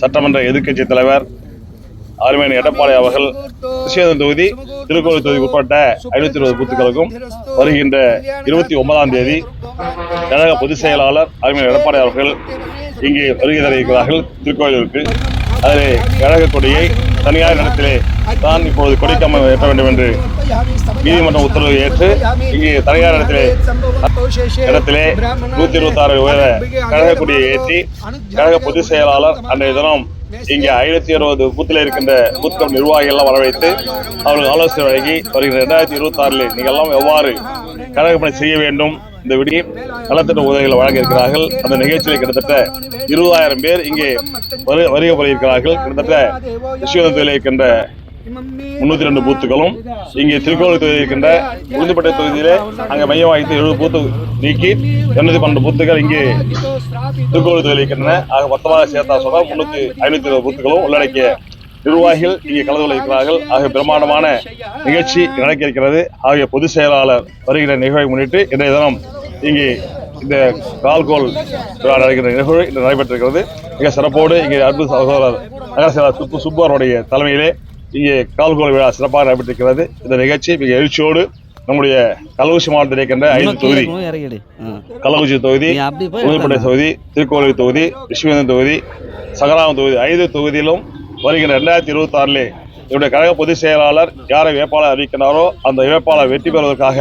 சட்டமன்ற எதிர்க்கட்சி தலைவர் அருமையான எடப்பாடி அவர்கள் கிருஷ்ணகிரி தொகுதி திருக்கோவில் தொகுதி உட்பட்ட ஐநூத்தி இருபது பூத்துக்களுக்கும் வருகின்ற இருபத்தி ஒன்பதாம் தேதி கழக பொதுச் செயலாளர் அருமையான எடப்பாடி அவர்கள் இங்கே வருகை தர இருக்கிறார்கள் திருக்கோயிலுக்கு அதிலே கழக கொடியை தனியார் இடத்திலே தான் இப்போது கொடிக்காமல் ஏற்ற வேண்டும் என்று நீதிமன்ற உத்தரவை ஏற்று இங்கே தனியார் இடத்திலே இடத்திலே நூத்தி இருபத்தி ஆறு உயர கழக கொடியை ஏற்றி கழக பொதுச் செயலாளர் அன்றைய தினம் இங்கே ஐநூத்தி அறுபது பூத்தில் இருக்கின்ற பூத்கம் நிர்வாகிகள் எல்லாம் அவர்கள் ஆலோசனை வழங்கி வருகிற இரண்டாயிரத்தி இருபத்தி ஆறில் நீங்கள் எல்லாம் எவ்வாறு கழக பணி செய்ய வேண்டும் இந்த விடிய நலத்திட்ட உதவிகளை வழங்க இருக்கிறார்கள் அந்த நிகழ்ச்சியில் கிட்டத்தட்ட இருபதாயிரம் பேர் இங்கே வரு வருகை புரியிருக்கிறார்கள் கிட்டத்தட்ட விஸ்வநாதத்தில் இருக்கின்ற முன்னூத்தி ரெண்டு பூத்துகளும் இங்கே திருக்கோவில் தொகுதியில் இருக்கின்ற உளுந்துப்பட்ட தொகுதியிலே அங்கே மையம் வாய்த்து எழுபது பூத்து நீக்கி எண்ணூத்தி பன்னெண்டு பூத்துகள் இங்கே திருக்கோவில் தொகுதியில் இருக்கின்றன. ஆக மொத்தமாக சேர்த்தா சொன்னால் முன்னூத்தி ஐநூத்தி இருபது பூத்துகளும் உள்ளடக்கிய நிர்வாகிகள் இங்கே கலந்து கொள்ள இருக்கிறார்கள் ஆக பிரம்மாண்டமான நிகழ்ச்சி நடக்க இருக்கிறது ஆகிய பொதுச் செயலாளர் வருகிற நிகழ்வை முன்னிட்டு இன்றைய தினம் இங்கே இந்த கால்கோல் விழா நடக்கிற நிகழ்வு இன்று நடைபெற்றிருக்கிறது. மிக சிறப்போடு இங்கே அன்பு சகோதரர் நகர செயலாளர் சுப்பு சுப்பாருடைய தலைமையிலே இங்கே கால்கோல் விழா சிறப்பாக நடைபெற்றிருக்கிறது. இந்த நிகழ்ச்சி மிக எழுச்சியோடு நம்முடைய கள்ளக்குறிச்சி மாவட்டத்தில் இருக்கின்ற ஐந்து தொகுதி கள்ளக்குறிச்சி தொகுதி புதுப்பேட்டை தொகுதி திருக்கோவில் தொகுதி விஸ்வநாதன் தொகுதி சகராமம் தொகுதி ஐந்து தொகுதியிலும் வருகிற ரெண்டாயிரத்தி இருபத்தி ஆறிலே என்னுடைய கழக பொதுச் செயலாளர் யாரை வேட்பாளர் அறிவிக்கிறாரோ அந்த வேட்பாளர் வெற்றி பெறுவதற்காக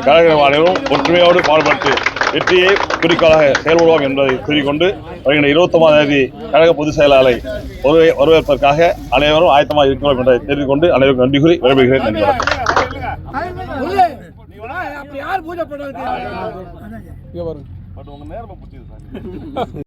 கழக நிர்வாகிகளும் ஒற்றுமையோடு பாடுபட்டு வெற்றியை குறிக்கோளாக செயல்படுவோம் என்பதை கூறிக்கொண்டு வருகின்ற இருபத்தி ஒன்பதாம் தேதி கழக பொதுச் செயலாளரை வருகை- வரவேற்பதற்காக அனைவரும் ஆயத்தமாக இருக்கிறோம் என்பதை தெரிந்து கொண்டு அனைவருக்கும் நன்றி கூறி விடைபெறுகிறேன். நன்றி. வணக்கம்